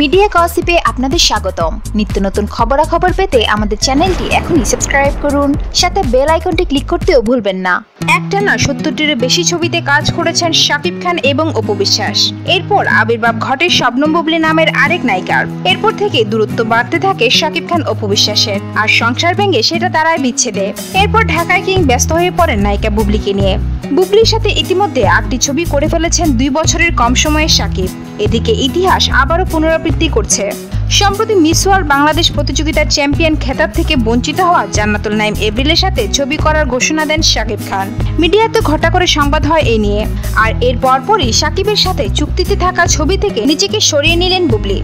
Media গসিপে আপনাদের স্বাগতম। নিত্য নতুন খবরাখবর পেতে আমাদের চ্যানেলটি এখনই সাবস্ক্রাইব করুন, সাথে বেল আইকনটি ক্লিক করতেও ভুলবেন না। একটানা সত্তরটির বেশি ছবিতে কাজ করেছেন শাকিব খান এবং অপু বিশ্বাস। এরপর আবির্ভাব ঘটে শবনম বুবলি নামের আরেক নায়িকার। এরপর থেকে দূরত্ব বাড়তে থাকে শাকিব খান অপু বিশ্বাসের। আর সংসার ভেঙে সেটা তারাই বিচ্ছেদে। এরপর ঢাকায় কিং ব্যস্ত হয়ে পড়েন নায়িকা বুবলিকে নিয়ে। বুবলির সাথে ইতিমধ্যে আটটি ছবি করে ফেলেছেন দুই বছরের কম সময়ে শাকিব। এদিকে ইতিহাস আবারও পুনরাবৃত্তি করছে। সম্প্রতি মিস ওয়ার্ল্ড বাংলাদেশ প্রতিযোগিতার চ্যাম্পিয়ন খেতাব থেকে বঞ্চিত হওয়া জান্নাতুল নাইম এপ্রিলের সাথে ছবি করার ঘোষণা দেন শাকিব খান। মিডিয়াতে ঘটা করে সংবাদ হয় এই নিয়ে। আর এর পরপরই শাকিবের সাথে চুক্তিতে থাকা ছবি থেকে নিজেকে সরিয়ে নিলেন বুবলি।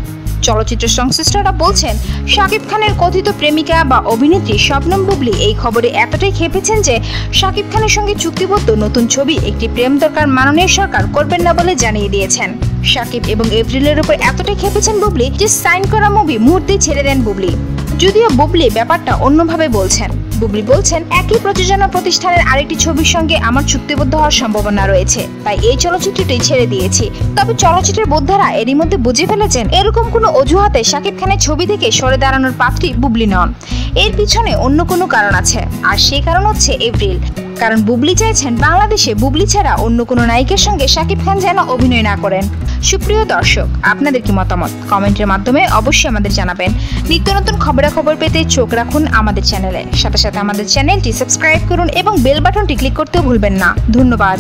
চলচ্চিত্র সংশ্লিষ্টরা বলছেন, শাকিব খানের কথিত প্রেমিকা বা অভিনেত্রী শবনম বুবলি এই খবরে এতটাই খেপেছেন যে শাকিব খানের সঙ্গে চুক্তিবদ্ধ নতুন ছবি একটি প্রেম দরকার মাননীয় সরকার করবেন না বলে জানিয়ে দিয়েছেন। শাকিব এবং এপ্রিলের উপর এতটাই খেপেছেন বুবলি যে সাইন করা মুভি মুহূর্তেই ছেড়ে দেন বুবলি। যদিও বুবলি ব্যাপারটা অন্যভাবে বলছেন। বুবলি বলছেন, একই প্রযোজনা প্রতিষ্ঠানের আরেকটি ছবির সঙ্গে আমার চুক্তিবদ্ধ হওয়ার সম্ভাবনা রয়েছে। তাই এই চলচ্চিত্রটি ছেড়ে দিয়েছি। তবে চলচ্চিত্রের বোদ্ধারা এরই মধ্যে বুঝে ফেলেছেন, এরকম কোনো অজুহাতে শাকিব খানের ছবি থেকে সরে দাঁড়ানোর পাত্রী বুবলি নন। এর পিছনে অন্য কোনো কারণ আছে। আর সেই কারণ হচ্ছে এপ্রিল। কারণ বুবলি চাইছেন বাংলাদেশে বুবলি ছাড়া অন্য কোনো নায়িকের সঙ্গে শাকিব খান যেন অভিনয় না করেন। সুপ্রিয় দর্শক, আপনাদের কি মতামত? কমেন্টের মাধ্যমে অবশ্যই আমাদের জানাবেন। নিত্য নতুন খবরাখবর পেতে চোখ রাখুন আমাদের চ্যানেলে। সাথে সাথে আমাদের চ্যানেলটি সাবস্ক্রাইব করুন এবং বেল বাটনটি ক্লিক করতেও ভুলবেন না। ধন্যবাদ।